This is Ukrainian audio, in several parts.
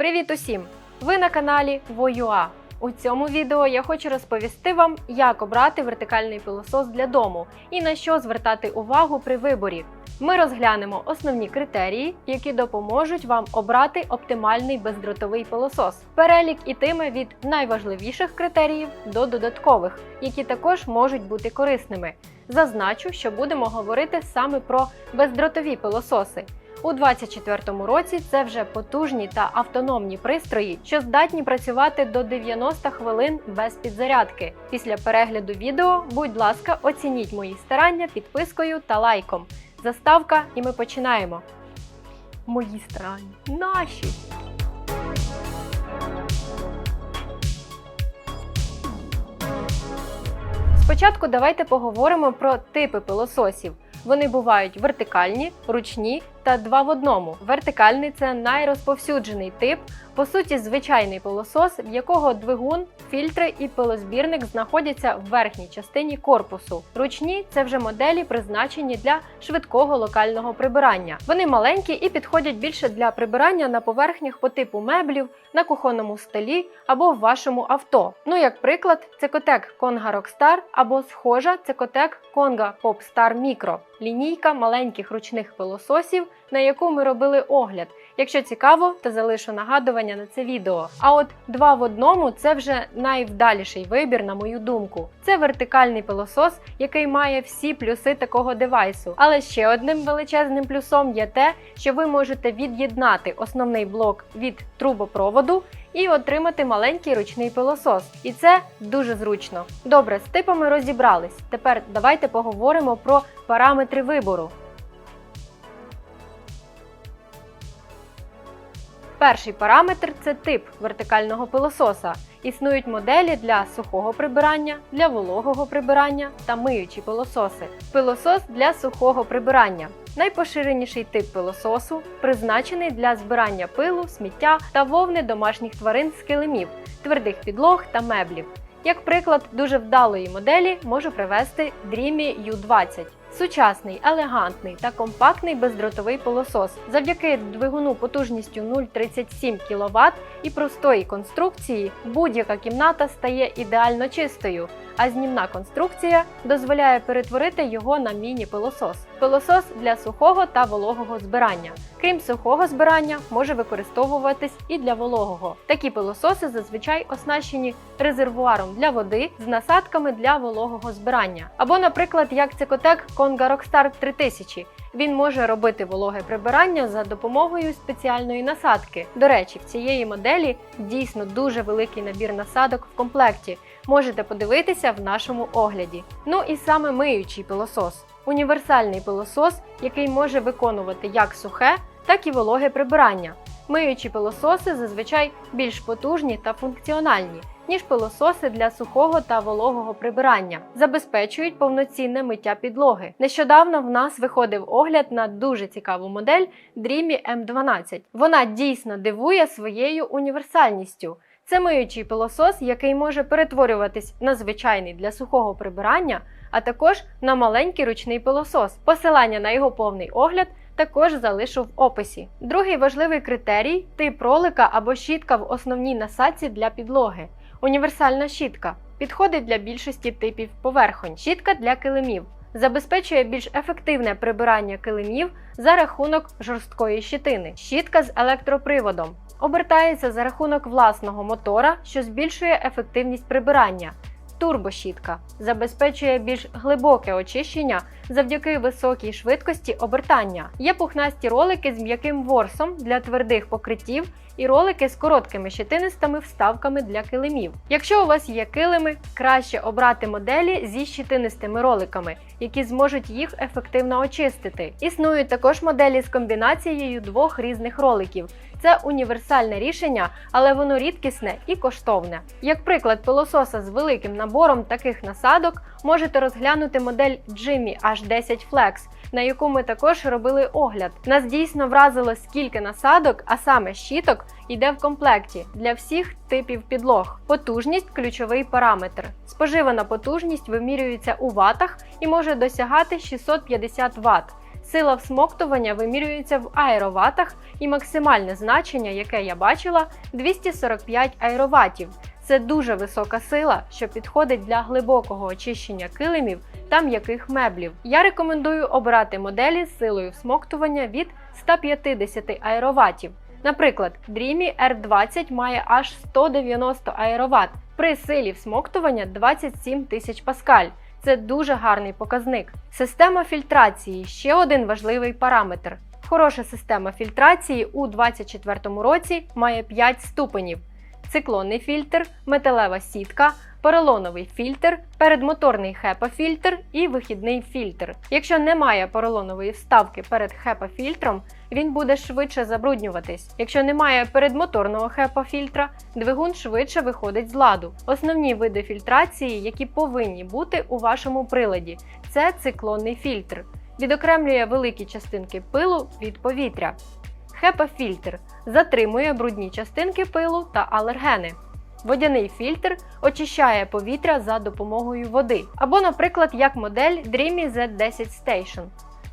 Привіт усім! Ви на каналі Воюа. У цьому відео я хочу розповісти вам, як обрати вертикальний пилосос для дому і на що звертати увагу при виборі. Ми розглянемо основні критерії, які допоможуть вам обрати оптимальний бездротовий пилосос. Перелік ітиме від найважливіших критеріїв до додаткових, які також можуть бути корисними. Зазначу, що будемо говорити саме про бездротові пилососи. У 2024 році це вже потужні та автономні пристрої, що здатні працювати до 90 хвилин без підзарядки. Після перегляду відео, будь ласка, оцініть мої старання підпискою та лайком. Заставка, і ми починаємо. Мої старання. Наші. Спочатку давайте поговоримо про типи пилососів. Вони бувають вертикальні, ручні та два в одному. Вертикальний це найрозповсюджений тип, по суті, звичайний пилосос, в якого двигун, фільтри і пилозбірник знаходяться в верхній частині корпусу. Ручні це вже моделі, призначені для швидкого локального прибирання. Вони маленькі і підходять більше для прибирання на поверхнях по типу меблів, на кухонному столі або в вашому авто. Ну, як приклад, цикотек Conga Rockstar або схожа цикотек Conga Popstar Micro – лінійка маленьких ручних пилососів, на яку ми робили огляд. Якщо цікаво, то залишу нагадування на це відео. А от два в одному це вже найвдаліший вибір, на мою думку. Це вертикальний пилосос, який має всі плюси такого девайсу. Але ще одним величезним плюсом є те, що ви можете від'єднати основний блок від трубопроводу і отримати маленький ручний пилосос. І це дуже зручно. Добре, з типами розібрались. Тепер давайте поговоримо про параметри вибору. Перший параметр це тип вертикального пилососа. Існують моделі для сухого прибирання, для вологого прибирання та миючі пилососи. Пилосос для сухого прибирання. Найпоширеніший тип пилососу призначений для збирання пилу, сміття та вовни домашніх тварин з килимів, твердих підлог та меблів. Як приклад дуже вдалої моделі можу привести Dreamy U20. Сучасний, елегантний та компактний бездротовий пилосос. Завдяки двигуну потужністю 0,37 кВт і простої конструкції будь-яка кімната стає ідеально чистою, а знімна конструкція дозволяє перетворити його на міні-пилосос. Пилосос для сухого та вологого збирання. Крім сухого збирання, може використовуватись і для вологого. Такі пилососи зазвичай оснащені резервуаром для води з насадками для вологого збирання. Або, наприклад, як цикотек Conga Rockstar 3000. Він може робити вологе прибирання за допомогою спеціальної насадки. До речі, в цієї моделі дійсно дуже великий набір насадок в комплекті. Можете подивитися в нашому огляді. Ну і саме миючий пилосос. Універсальний пилосос, який може виконувати як сухе, так і вологе прибирання. Миючі пилососи зазвичай більш потужні та функціональні, ніж пилососи для сухого та вологого прибирання, забезпечують повноцінне миття підлоги. Нещодавно в нас виходив огляд на дуже цікаву модель Dreamy M12. Вона дійсно дивує своєю універсальністю. Це миючий пилосос, який може перетворюватись на звичайний для сухого прибирання, а також на маленький ручний пилосос. Посилання на його повний огляд також залишу в описі. Другий важливий критерій тип ролика або щітка в основній насадці для підлоги. Універсальна щітка підходить для більшості типів поверхонь. Щітка для килимів забезпечує більш ефективне прибирання килимів за рахунок жорсткої щитини. Щітка з електроприводом обертається за рахунок власного мотора, що збільшує ефективність прибирання. Турбощітка забезпечує більш глибоке очищення завдяки високій швидкості обертання. Є пухнасті ролики з м'яким ворсом для твердих покриттів і ролики з короткими щитинистими вставками для килимів. Якщо у вас є килими, краще обрати моделі зі щитинистими роликами, які зможуть їх ефективно очистити. Існують також моделі з комбінацією двох різних роликів. Це універсальне рішення, але воно рідкісне і коштовне. Як приклад пилососа з великим набором таких насадок, можете розглянути модель Jimmy H10 Flex, на яку ми також робили огляд. Нас дійсно вразило, скільки насадок, а саме щіток, йде в комплекті для всіх типів підлог. Потужність ключовий параметр. Споживана потужність вимірюється у ватах і може досягати 650 Вт. Сила всмоктування вимірюється в аероватах і максимальне значення, яке я бачила, 245 аероватів. Це дуже висока сила, що підходить для глибокого очищення килимів та м'яких меблів. Я рекомендую обирати моделі з силою всмоктування від 150 аероватів. Наприклад, Dreamy R20 має аж 190 аероват при силі всмоктування 27 тисяч паскаль. Це дуже гарний показник. Система фільтрації ще один важливий параметр. Хороша система фільтрації у 2024 році має 5 ступенів: циклонний фільтр, металева сітка, поролоновий фільтр, передмоторний HEPA-фільтр і вихідний фільтр. Якщо немає поролонової вставки перед HEPA-фільтром, він буде швидше забруднюватись. Якщо немає передмоторного HEPA-фільтра, двигун швидше виходить з ладу. Основні види фільтрації, які повинні бути у вашому приладі, це циклонний фільтр. Відокремлює великі частинки пилу від повітря. HEPA-фільтр затримує брудні частинки пилу та алергени. Водяний фільтр очищає повітря за допомогою води. Або, наприклад, як модель Dreamy Z10 Station.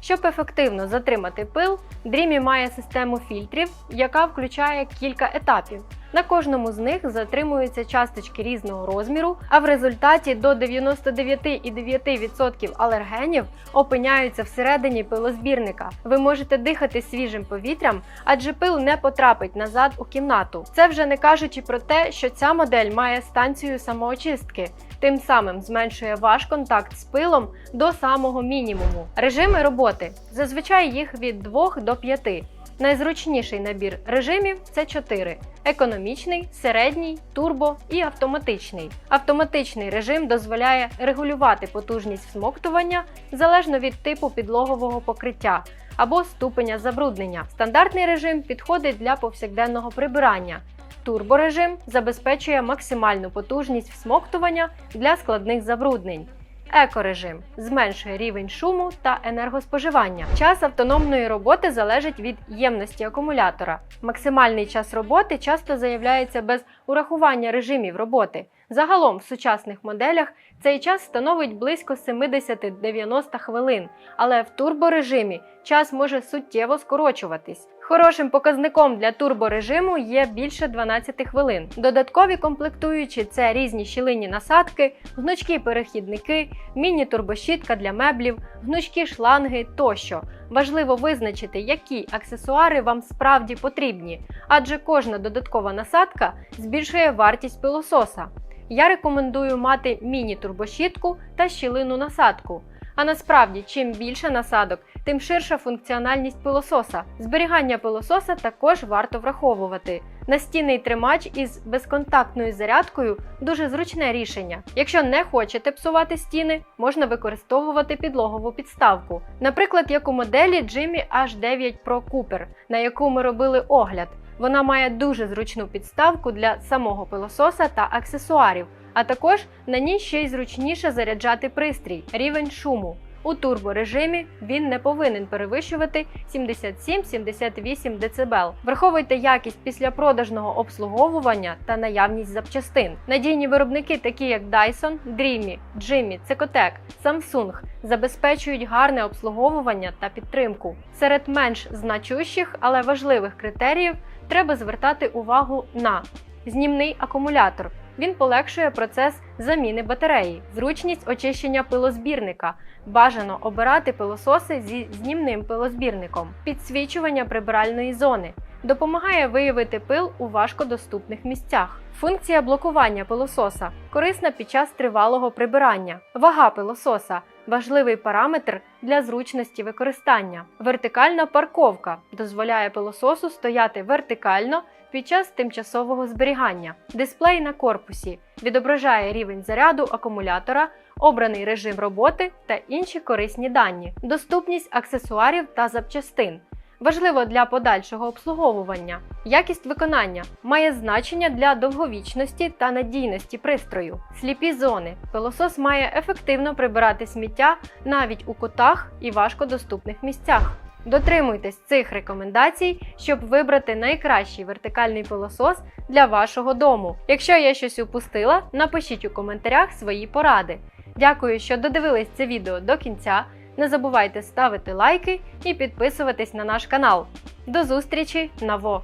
Щоб ефективно затримати пил, Dreamy має систему фільтрів, яка включає кілька етапів. На кожному з них затримуються часточки різного розміру, а в результаті до 99,9% алергенів опиняються всередині пилозбірника. Ви можете дихати свіжим повітрям, адже пил не потрапить назад у кімнату. Це вже не кажучи про те, що ця модель має станцію самоочистки, тим самим зменшує ваш контакт з пилом до самого мінімуму. Режими роботи зазвичай їх від 2 до 5. Найзручніший набір режимів це 4: економічний, середній, турбо і автоматичний. Автоматичний режим дозволяє регулювати потужність всмоктування залежно від типу підлогового покриття або ступеня забруднення. Стандартний режим підходить для повсякденного прибирання. Турборежим забезпечує максимальну потужність всмоктування для складних забруднень. Екорежим зменшує рівень шуму та енергоспоживання. Час автономної роботи залежить від ємності акумулятора. Максимальний час роботи часто заявляється без урахування режимів роботи. Загалом в сучасних моделях цей час становить близько 70-90 хвилин, але в турборежимі час може суттєво скорочуватись. Хорошим показником для турборежиму є більше 12 хвилин. Додаткові комплектуючі це різні щілинні насадки, гнучкі перехідники, міні-турбощітка для меблів, гнучкі шланги тощо. Важливо визначити, які аксесуари вам справді потрібні, адже кожна додаткова насадка збільшує вартість пилососа. Я рекомендую мати міні-турбощітку та щілину насадку. А насправді, чим більше насадок, тим ширша функціональність пилососа. Зберігання пилососа також варто враховувати. Настінний тримач із безконтактною зарядкою дуже зручне рішення. Якщо не хочете псувати стіни, можна використовувати підлогову підставку. Наприклад, як у моделі Jimmy H9 Pro Cooper, на яку ми робили огляд. Вона має дуже зручну підставку для самого пилососа та аксесуарів, а також на ній ще й зручніше заряджати пристрій, рівень шуму. У турборежимі він не повинен перевищувати 77-78 дБ. Враховуйте якість післяпродажного обслуговування та наявність запчастин. Надійні виробники, такі як Dyson, Dreamy, Jimmy, Cecotec, Samsung, забезпечують гарне обслуговування та підтримку. Серед менш значущих, але важливих критеріїв треба звертати увагу на знімний акумулятор. Він полегшує процес заміни батареї, зручність очищення пилозбірника. Бажано обирати пилососи зі знімним пилозбірником, підсвічування прибиральної зони. Допомагає виявити пил у важкодоступних місцях. Функція блокування пилососа корисна під час тривалого прибирання. Вага пилососа важливий параметр для зручності використання. Вертикальна парковка дозволяє пилососу стояти вертикально під час тимчасового зберігання. Дисплей на корпусі відображає рівень заряду акумулятора, обраний режим роботи та інші корисні дані, доступність аксесуарів та запчастин. Важливо для подальшого обслуговування. Якість виконання має значення для довговічності та надійності пристрою. Сліпі зони. Пилосос має ефективно прибирати сміття навіть у кутах і важкодоступних місцях. Дотримуйтесь цих рекомендацій, щоб вибрати найкращий вертикальний пилосос для вашого дому. Якщо я щось упустила, напишіть у коментарях свої поради. Дякую, що додивились це відео до кінця. Не забувайте ставити лайки і підписуватись на наш канал. До зустрічі на ВО!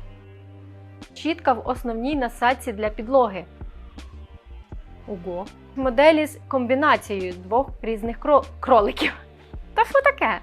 Чітка в основній насадці для підлоги. Ого. Моделі з комбінацією двох різних кро- кроликів. Та що таке?